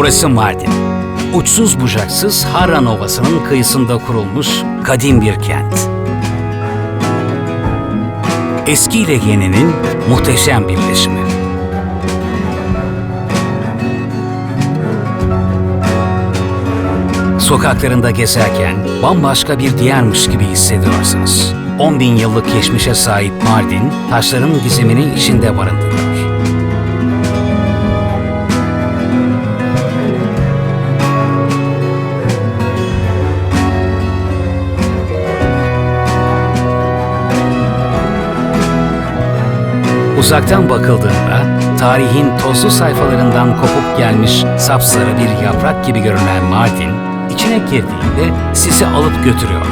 Burası Mardin. Uçsuz bucaksız Harran Ovası'nın kıyısında kurulmuş kadim bir kent. Eski ile yeninin muhteşem birleşimi. Sokaklarında gezerken bambaşka bir diyarmış gibi hissediyorsunuz. 10 bin yıllık geçmişe sahip Mardin, taşların gizemini içinde barındırıyor. Uzaktan bakıldığında tarihin tozlu sayfalarından kopup gelmiş sapsarı bir yaprak gibi görünen Mardin, içine girdiğinde sizi alıp götürüyor.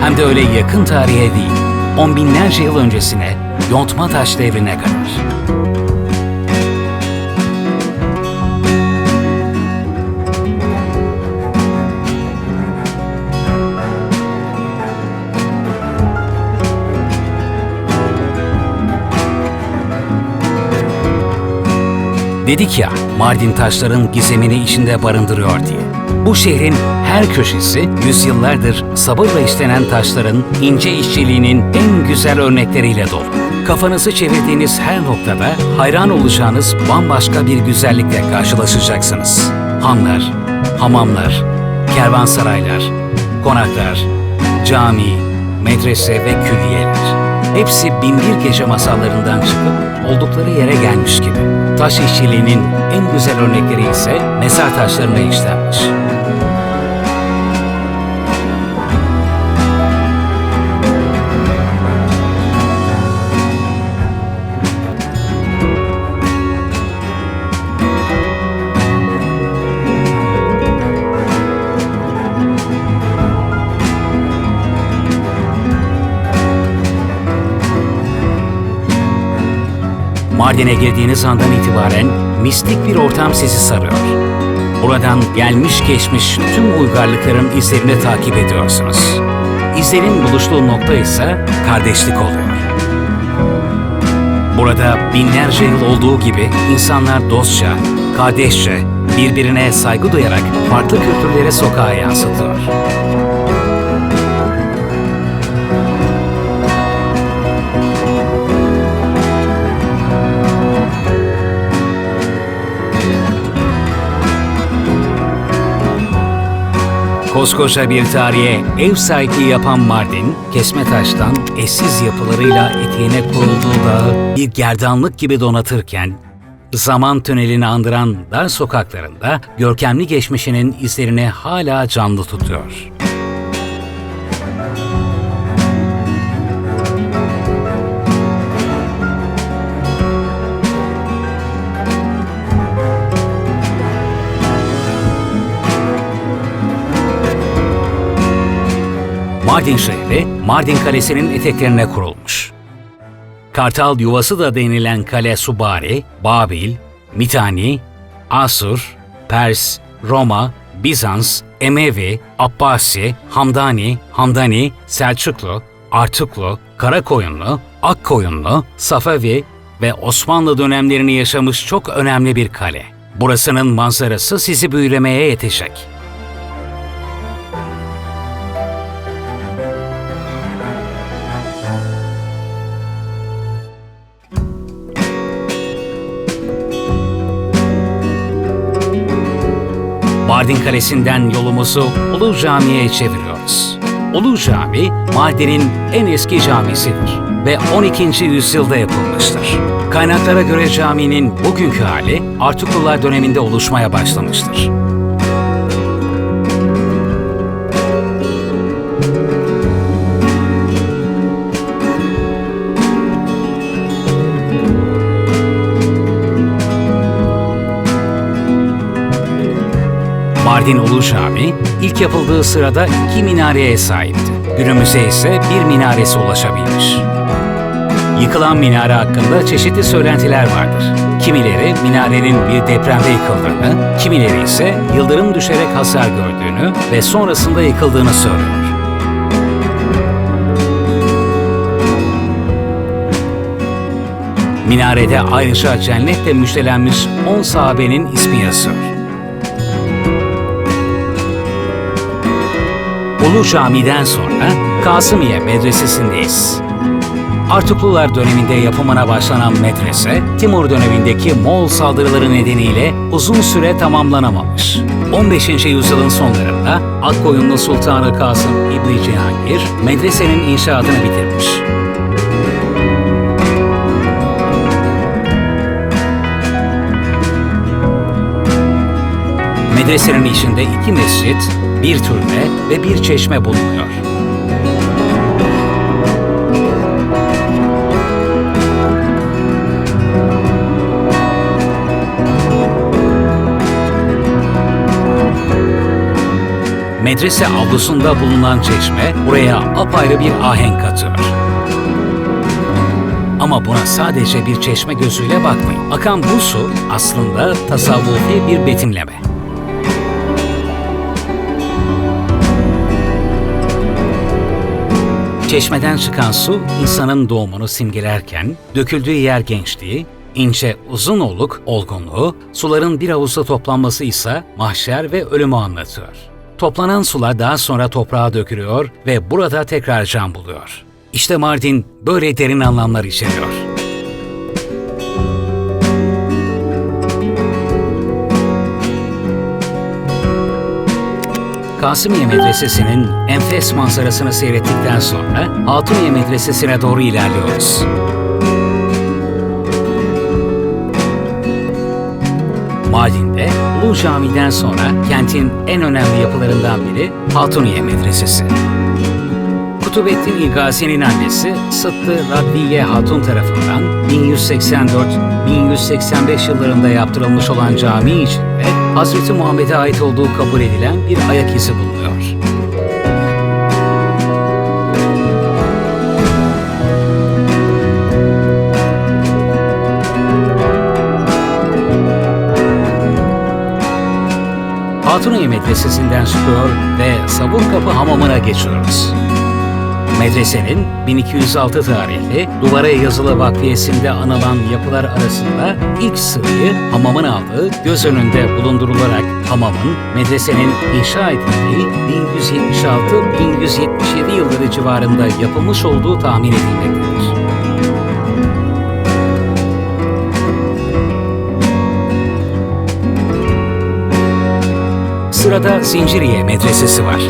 Hem de öyle yakın tarihe değil, on binlerce yıl öncesine, yontma taş devrine kadar. Dedik ya, Mardin taşların gizemini içinde barındırıyor diye. Bu şehrin her köşesi yüzyıllardır sabırla işlenen taşların ince işçiliğinin en güzel örnekleriyle dolu. Kafanızı çevirdiğiniz her noktada hayran olacağınız bambaşka bir güzellikle karşılaşacaksınız. Hanlar, hamamlar, kervansaraylar, konaklar, cami, medrese ve külliyeler. Hepsi binbir gece masallarından çıkıp oldukları yere gelmiş gibi. Taş işçiliğinin en güzel örnekleri ise mezar taşlarına işlenmiş. Mardin'e girdiğiniz andan itibaren mistik bir ortam sizi sarıyor. Buradan gelmiş geçmiş tüm uygarlıkların izlerini takip ediyorsunuz. İzlerin buluştuğu nokta ise kardeşlik oluyor. Burada binlerce yıl olduğu gibi insanlar dostça, kardeşçe, birbirine saygı duyarak farklı kültürlere sokağa yansıtıyor. Koskoca bir tarihe ev sahipliği yapan Mardin, kesme taştan eşsiz yapılarıyla eteğine kurulduğu dağı bir gerdanlık gibi donatırken, zaman tünelini andıran dar sokaklarında görkemli geçmişinin izlerini hala canlı tutuyor. Mardin şehri, Mardin Kalesi'nin eteklerine kurulmuş. Kartal yuvası da denilen kale Subari, Babil, Mitani, Asur, Pers, Roma, Bizans, Emevi, Abbasi, Hamdani, Hamdani, Selçuklu, Artuklu, Karakoyunlu, Akkoyunlu, Safavi ve Osmanlı dönemlerini yaşamış çok önemli bir kale. Burasının manzarası sizi büyülemeye yetecek. Mardin Kalesi'nden yolumuzu Ulu Cami'ye çeviriyoruz. Ulu Cami, Mardin'in en eski camisidir ve 12. yüzyılda yapılmıştır. Kaynaklara göre caminin bugünkü hali Artuklular döneminde oluşmaya başlamıştır. Mardin Ulu Cami ilk yapıldığı sırada iki minareye sahipti. Günümüze ise bir minaresi ulaşabilmiş. Yıkılan minare hakkında çeşitli söylentiler vardır. Kimileri minarenin bir depremde yıkıldığını, kimileri ise yıldırım düşerek hasar gördüğünü ve sonrasında yıkıldığını söylüyor. Minarede ayrıca cennetle müjdelenmiş 10 sahabenin ismi yazıyor. Ulu Cami'den sonra Kasımiye Medresesi'ndeyiz. Artuklular döneminde yapımına başlanan medrese, Timur dönemindeki Moğol saldırıları nedeniyle uzun süre tamamlanamamış. 15. yüzyılın sonlarında Akkoyunlu Sultanı Kasım İbni Cihangir medresenin inşaatını bitirmiş. Medresenin içinde iki mescit, bir türbe ve bir çeşme bulunuyor. Medrese avlusunda bulunan çeşme buraya apayrı bir ahenk katıyor. Ama buna sadece bir çeşme gözüyle bakmayın. Akan bu su aslında tasavvufi bir betimleme. Çeşmeden çıkan su insanın doğumunu simgelerken döküldüğü yer gençliği, ince uzun oluk olgunluğu, suların bir havuzda toplanması ise mahşer ve ölümü anlatıyor. Toplanan sular daha sonra toprağa dökülüyor ve burada tekrar can buluyor. İşte Mardin böyle derin anlamlar içeriyor. Kasımiye Medresesi'nin enfes manzarasını seyrettikten sonra Hatuniye Medresesi'ne doğru ilerliyoruz. Mardin'de Ulu Cami'den sonra kentin en önemli yapılarından biri Hatuniye Medresesi. Kutubettin İlgazi'nin annesi Sıttı Radviye Hatun tarafından 1184-1185 yıllarında yaptırılmış olan cami içinde Hazreti Muhammed'e ait olduğu kabul edilen bir ayak izi bulunuyor. Hatuniye Medresesi'nden çıkıyor ve Sabun Hamamı'na geçiyoruz. Medresenin 1206 tarihli duvara yazılı vakfiyesinde anılan yapılar arasında ilk sırayı hamamın aldığı göz önünde bulundurularak hamamın medresenin inşa edildiği 1176-1177 yılları civarında yapılmış olduğu tahmin edilmektedir. Sırada Zinciriye Medresesi var.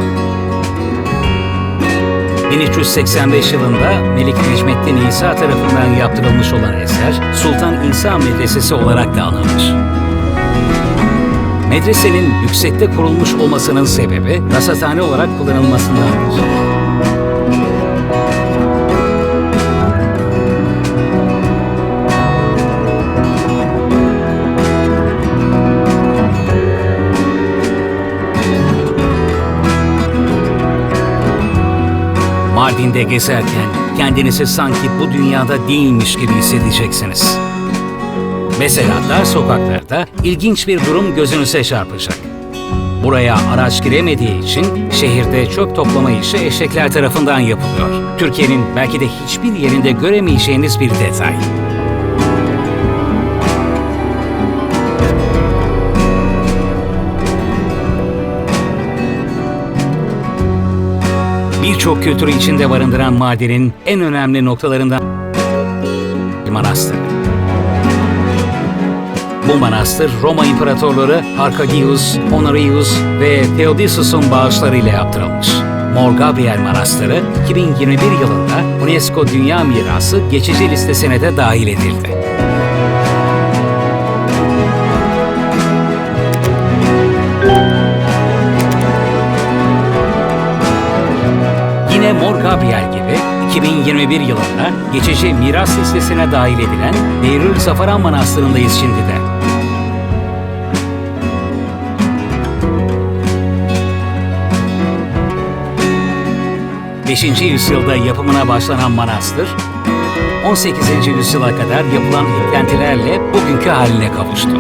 1385 yılında Melik Necmettin İsa tarafından yaptırılmış olan eser Sultan İsa Medresesi olarak da anılmış. Medresenin yüksekte kurulmuş olmasının sebebi rasathane olarak kullanılmasındandır. Mardin'de gezerken kendinizi sanki bu dünyada değilmiş gibi hissedeceksiniz. Mesela dar sokaklarda ilginç bir durum gözünüze çarpacak. Buraya araç giremediği için şehirde çöp toplama işi eşekler tarafından yapılıyor. Türkiye'nin belki de hiçbir yerinde göremeyeceğiniz bir detay. Birçok kültürü içinde barındıran Mardin'in en önemli noktalarından manastır. Bu manastır Roma İmparatorları Arkadius, Honorius ve Theodosius'un bağışlarıyla yaptırılmış. Mor Gabriel Manastırı 2021 yılında UNESCO Dünya Mirası geçici listesine de dahil edildi. Mor Gabriel gibi 2021 yılında geçici miras listesine dahil edilen Deyrül Zafaran Manastırı'ndayız şimdi de. Beşinci yüzyılda yapımına başlanan manastır, 18. yüzyıla kadar yapılan eklentilerle bugünkü haline kavuştu.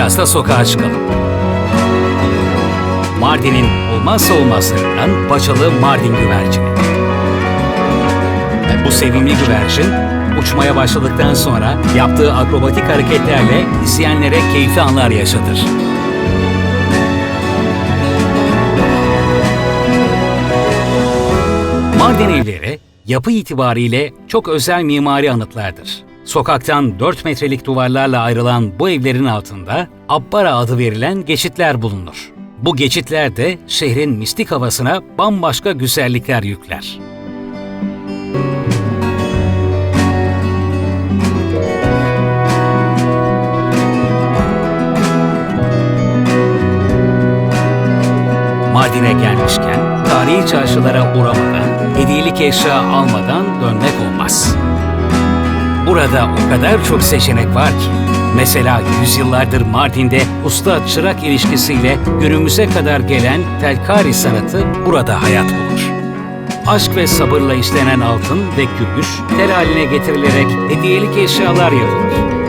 Biraz da sokağa çıkalım. Mardin'in olmazsa olmazlarından paçalı Mardin güvercini. Bu sevimli güvercin Uçmaya başladıktan sonra yaptığı akrobatik hareketlerle izleyenlere keyifli anlar yaşatır. Mardin evleri yapı itibariyle çok özel mimari anıtlardır. Sokaktan 4 metrelik duvarlarla ayrılan bu evlerin altında Abbara adı verilen geçitler bulunur. Bu geçitler de şehrin mistik havasına bambaşka güzellikler yükler. Mardin'e gelmişken tarihi çarşılara uğramadan, hediyelik eşya almadan dönmek olmaz. Burada o kadar çok seçenek var ki. Mesela yüzyıllardır Mardin'de usta-çırak ilişkisiyle günümüze kadar gelen telkari sanatı burada hayat bulur. Aşk ve sabırla işlenen altın ve gümüş tel haline getirilerek hediyelik eşyalar yapılır.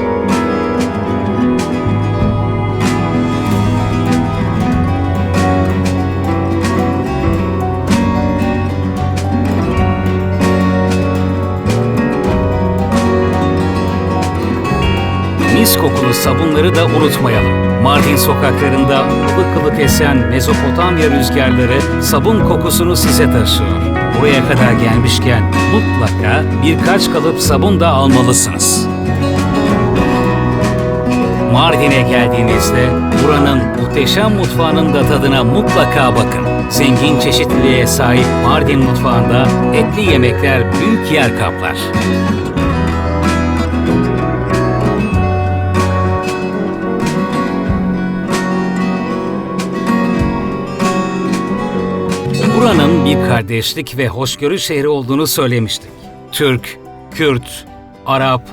Mis kokulu sabunları da unutmayalım. Mardin sokaklarında ılık ılık esen Mezopotamya rüzgarları sabun kokusunu size taşıyor. Buraya kadar gelmişken mutlaka birkaç kalıp sabun da almalısınız. Mardin'e geldiğinizde buranın muhteşem mutfağının da tadına mutlaka bakın. Zengin çeşitliliğe sahip Mardin mutfağında etli yemekler büyük yer kaplar. Buranın bir kardeşlik ve hoşgörü şehri olduğunu söylemiştik. Türk, Kürt, Arap,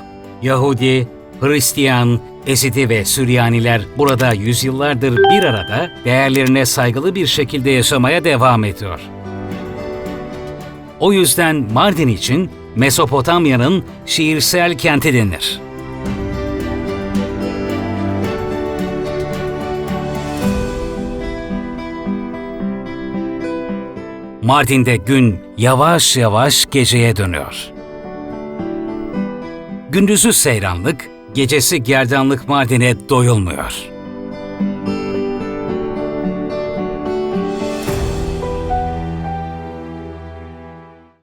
Yahudi, Hristiyan, Ezidi ve Süryaniler burada yüzyıllardır bir arada değerlerine saygılı bir şekilde yaşamaya devam ediyor. O yüzden Mardin için Mesopotamya'nın şiirsel kenti denir. Mardin'de gün yavaş yavaş geceye dönüyor. Gündüzü seyranlık, gecesi gerdanlık Mardin'e doyulmuyor.